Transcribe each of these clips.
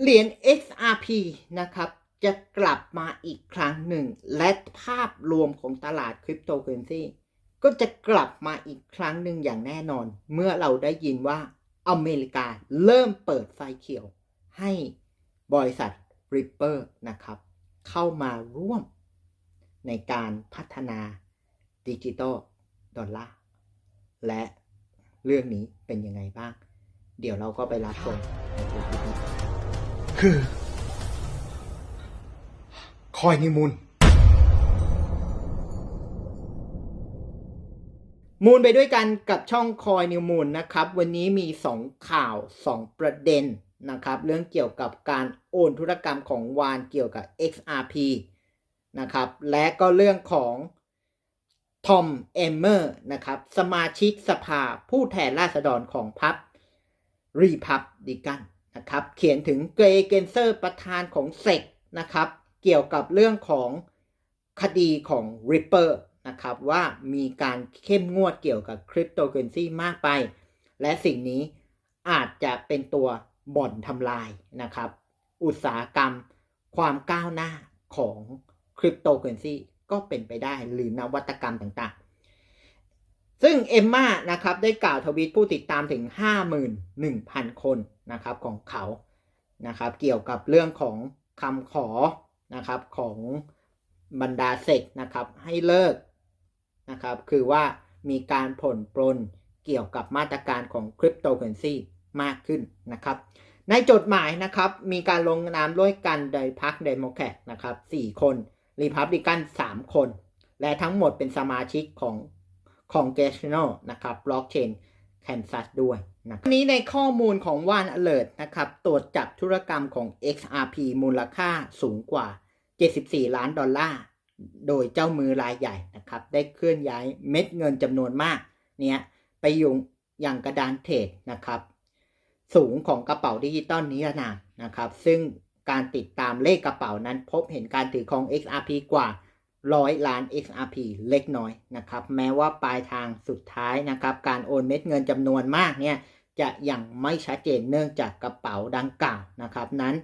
เหรียญ XRP นะครับจะกลับมาอีกครั้งหนึ่ง และภาพรวมของตลาดคริปโตเคอเรนซีก็จะกลับมาอีกครั้งหนึ่งอย่างแน่นอน เมื่อเราได้ยินว่าอเมริกาเริ่มเปิดไฟเขียว ให้บริษัท Ripper นะครับ เข้ามาร่วมในการพัฒนาดิจิตอลดอลลาร์และเรื่องนี้เป็นยังไงบ้าง เดี๋ยวเราก็ไปรับชมในคลิปนี้ คือ คอยนิมูล มูลไปด้วยกันกับช่องคอยนิวมูลนะครับ วันนี้มี 2 ข่าว 2 ประเด็นนะครับ เรื่องเกี่ยวกับการโอนธุรกรรมของวานเกี่ยวกับ XRP นะครับ และก็เรื่องของทอมเอมเมอร์นะครับสมาชิกสภาผู้แทนราษฎรของพรรครีพับดิกัน นะครับเขียนถึงเกรเกนเซอร์ประธานของเซกนะครับเกี่ยวกับเรื่องของคดีของ Ripper นะครับว่ามีการเข้มงวดเกี่ยวกับคริปโตเคอเรนซีมากไป และสิ่งนี้อาจจะเป็นตัวบ่อนทำลายนะครับ อุตสาหกรรมความก้าวหน้าของคริปโตเคอเรนซีก็เป็นไปได้หรือนวัตกรรมต่างๆ ซึ่งเอมมานะครับได้กล่าวทวีตผู้ติดตามถึง 51,000 คนนะครับของเขานะครับเกี่ยวกับเรื่องของคำขอนะครับของบรรดาเซกนะครับให้เลิกนะครับคือว่ามีการผ่อนปลนเกี่ยวกับมาตรการของคริปโตเคอเรนซีมากขึ้นนะครับในจดหมายนะครับมีการลงนามด้วยกันโดยพรรคเดโมแครตนะครับ4คนรีพับลิกัน3คน และทั้งหมดเป็นสมาชิกของ Congressional นะครับ Blockchain Kansas ด้วยนะครับนี้ในข้อมูลของ One Alert นะครับตรวจจับธุรกรรมของ XRP มูลค่าสูงกว่า 74 ล้านดอลลาร์ โดยเจ้ามือรายใหญ่นะครับ ได้เคลื่อนย้ายเม็ดเงินจำนวนมากเนี่ยไปยู่อย่างกระดานเทรดนะครับ สูงของกระเป๋าดิจิตอลนิรนามนะครับ ซึ่งการติดตามเลขกระเป๋านั้นพบเห็นการถือครอง XRP กว่า 100ล้าน XRP เล็กน้อยนะครับ แม้ว่าปลายทางสุดท้ายนะครับ การโอนเม็ดเงินจำนวนมากเนี่ยจะยังไม่ชัดเจนเนื่องจากกระเป๋าดังกล่าวนะครับ นั้น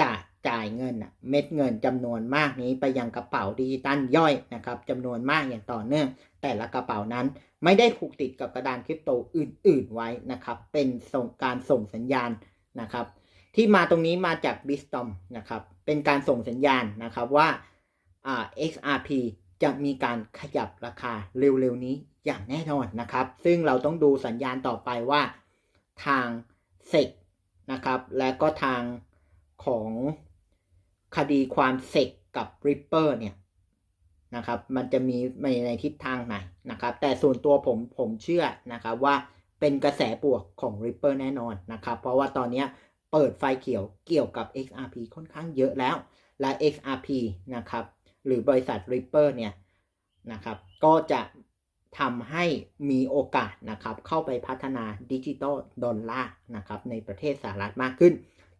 จะจ่ายเงินเม็ดเงินจำนวนมากนี้ไปยังกระเป๋าดิจิตัลย่อยนะครับจำนวนมากอย่างต่อเนื่อง แต่ละกระเป๋านั้นไม่ได้ผูกติดกับกระดานคริปโตอื่น ๆ ไว้นะครับ เป็นส่งการส่งสัญญาณนะครับ ที่มาตรงนี้มาจาก b i s t o m นะครับ เป็นการส่งสัญญาณนะครับว่า XRP จะมีการขยับราคาเร็วๆนี้อย่างแน่นอนนะครับ ซึ่งเราต้องดูสัญญาณต่อไปว่าทาง SEC นะครับ และก็ทางของคดีความเซกกับ Ripper เนี่ยนะครับ มันจะมีในในทิศทางไหนนะครับ แต่ส่วนตัวผมผมเชื่อนะครับว่าเป็นกระแสบวกของ Ripper แน่นอนนะครับ เพราะว่าตอนนี้เปิดไฟเขียวเกี่ยวกับ XRP ค่อนข้างเยอะแล้ว และ XRP นะครับ หรือบริษัท Ripper เนี่ยนะครับก็จะทำให้มีโอกาสนะครับเข้าไปพัฒนาดิจิตอลดอลลาร์นะครับในประเทศสหรัฐมากขึ้น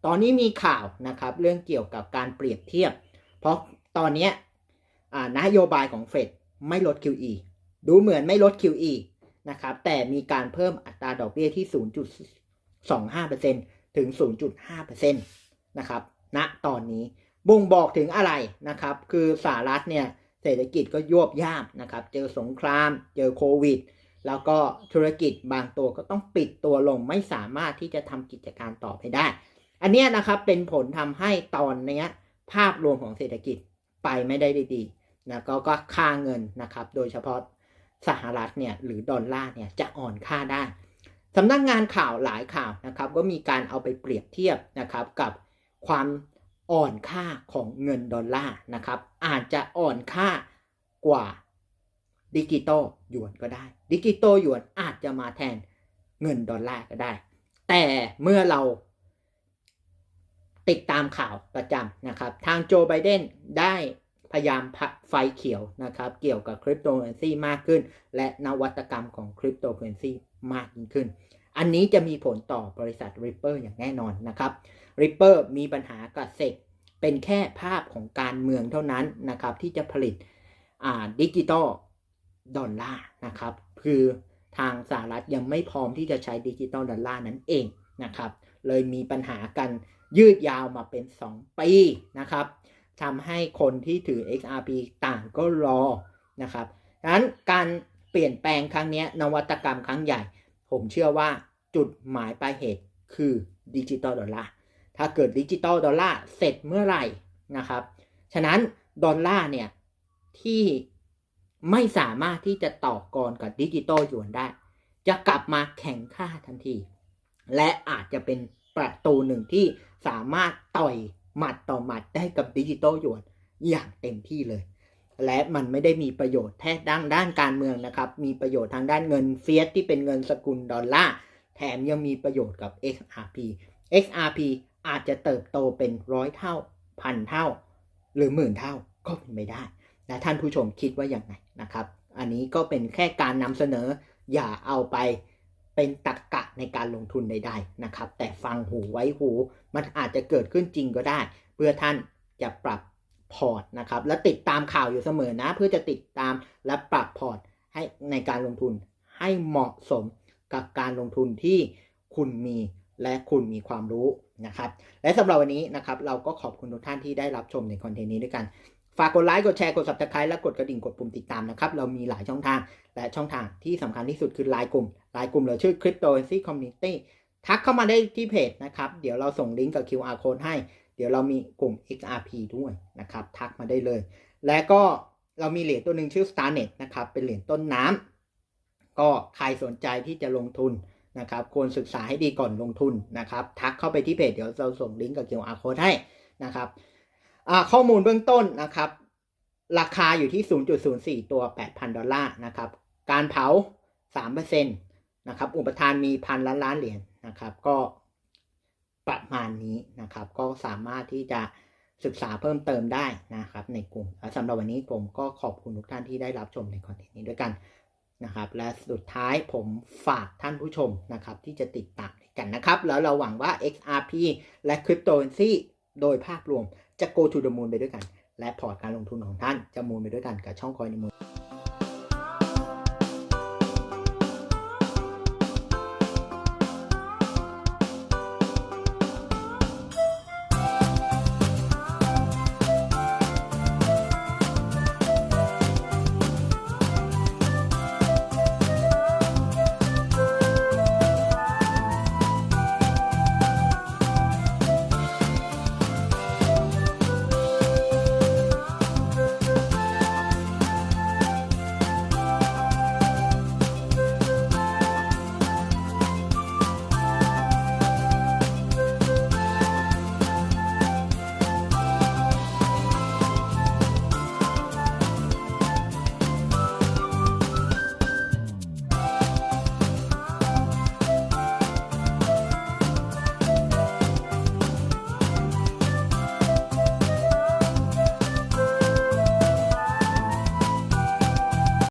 ตอนนี้มีข่าวนะครับเรื่องเกี่ยวกับการเปรียบเทียบ เพราะตอนนี้นโยบายของเฟดไม่ลด QE ดูเหมือนไม่ลด QE นะครับแต่มีการเพิ่มอัตราดอกเบี้ยที่ 0.25%ถึง 0.5%นะครับณตอนนี้ บ่งบอกถึงอะไรนะครับ คือสหรัฐเนี่ยเศรษฐกิจก็ยวบย่ามนะครับ เจอสงคราม เจอโควิด แล้วก็ธุรกิจบางตัวก็ต้องปิดตัวลงไม่สามารถที่จะทำกิจการต่อไปได้ อันเนี้ยนะครับเป็นผลทำให้ตอนเนี้ยภาพรวมของเศรษฐกิจไปไม่ได้ดีนะก็ก็ค่าเงินนะครับ โดยเฉพาะสหรัฐเนี่ยหรือดอลลาร์เนี่ยจะอ่อนค่าได้สำนักงงานข่าวหลายข่าวนะครับ ก็มีการเอาไปเปรียบเทียบนะครับกับความ อ่อนค่าของเงินดอลลาร์นะครับ อาจจะอ่อนค่ากว่าดิจิตอลหยวนก็ได้ ดิจิตอลหยวนอาจจะมาแทนเงินดอลลาร์ก็ได้ แต่เมื่อเราติดตามข่าวประจำนะครับ ทางโจไบเดนได้พยายามพักไฟเขียวนะครับ เกี่ยวกับคริปโตเคอเรนซีมากขึ้น และนวัตกรรมของคริปโตเคอเรนซีมากยิ่งขึ้น อันนี้จะมีผลต่อบริษัท Ripper อย่างแน่นอนนะครับ Ripper มีปัญหากับเซกเป็นแค่ภาพของการเมืองเท่านั้นนะครับ ที่จะผลิตดิจิตอลดอลลาร์นะครับ คือทางสหรัฐยังไม่พร้อมที่จะใช้ดิจิตอลดอลลาร์นั้นเองนะครับ เลยมีปัญหากันยืดยาวมาเป็น 2 ปีนะครับทำให้คนที่ถือ XRP ต่างก็รอนะครับดังนั้นการเปลี่ยนแปลงครั้งนี้นวัตกรรมครั้งใหญ่ ผมเชื่อว่าจุดหมายปลายเหตุคือดิจิตอลดอลลาร์ ถ้าเกิดดิจิตอลดอลลาร์เสร็จเมื่อไหร่นะครับ ฉะนั้นดอลลาร์เนี่ยที่ไม่สามารถที่จะต่อกรกับดิจิตอลหยวนได้ จะกลับมาแข่งค่าทันที และอาจจะเป็นประตูหนึ่งที่สามารถต่อยหมัดต่อหมัดได้กับดิจิตอลหยวนอย่างเต็มที่เลย และมันไม่ได้มีประโยชน์แค่ด้านด้านการเมืองนะครับ มีประโยชน์ทางด้านเงินเฟียสที่เป็นเงินสกุลดอลลาร์ แถมยังมีประโยชน์กับ XRP XRP อาจจะเติบโตเป็นร้อยเท่าพันเท่า หรือหมื่นเท่าก็เป็นไม่ได้และท่านผู้ชมคิดว่าอย่างไรนะครับ อันนี้ก็เป็นแค่การนำเสนอ อย่าเอาไปเป็นตรกกะในการลงทุนใดๆนะครับ แต่ฟังหูไว้หู มันอาจจะเกิดขึ้นจริงก็ได้ เพื่อท่านจะปรับ พอร์ตนะครับ และติดตามข่าวอยู่เสมอนะ เพื่อจะติดตามและปรับพอร์ตให้ในการลงทุนให้เหมาะสมกับการลงทุนที่คุณมีและคุณมีความรู้นะครับ และสำหรับวันนี้นะครับ เราก็ขอบคุณทุกท่านที่ได้รับชมในคอนเทนต์นี้ด้วยกัน ฝากกดไลค์กดแชร์กด subscribe และกดกระดิ่งกดปุ่มติดตามนะครับ เรามีหลายช่องทางและช่องทางที่สำคัญที่สุดคือไลน์กลุ่มไลน์กลุ่มเราชื่อ Cryptocurrency Community ทักเข้ามาได้ที่เพจนะครับ เดี๋ยวเราส่งลิงก์กับ QR code ให้ เดี๋ยวเรามีกลุ่ม XRP ด้วยนะครับ ทักมาได้เลย และก็เรามีเหรียญตัวหนึ่งชื่อ Starnet นะครับ เป็นเหรียญต้นน้ำก็ใครสนใจที่จะลงทุนนะครับ ควรศึกษาให้ดีก่อนลงทุนนะครับ ทักเข้าไปที่เพจเดี๋ยวเราส่งลิงก์กับ QR code ให้นะครับข้อมูลเบื้องต้นนะครับ ราคาอยู่ที่ 0.04 ตัว 8,000 ดอลลาร์นะครับ การเผา 3%นะครับ อุปทานมีพันล้านล้านเหรียญนะครับ ก็ ประมาณนี้นะครับ ก็สามารถที่จะศึกษาเพิ่มเติมได้นะครับ ในกลุ่มสำหรับวันนี้ผมก็ขอบคุณทุกท่านที่ได้รับชมในคอนเทนต์นี้ด้วยกันนะครับ และสุดท้ายผมฝากท่านผู้ชมนะครับที่จะติดตามกันนะครับ แล้วเราหวังว่า XRP และ Cryptocurrency โดยภาพรวมจะ go to the moon ไปด้วยกัน และพอร์ตการลงทุนของท่านจะมูลไปด้วยกันกับช่องคอยในมูล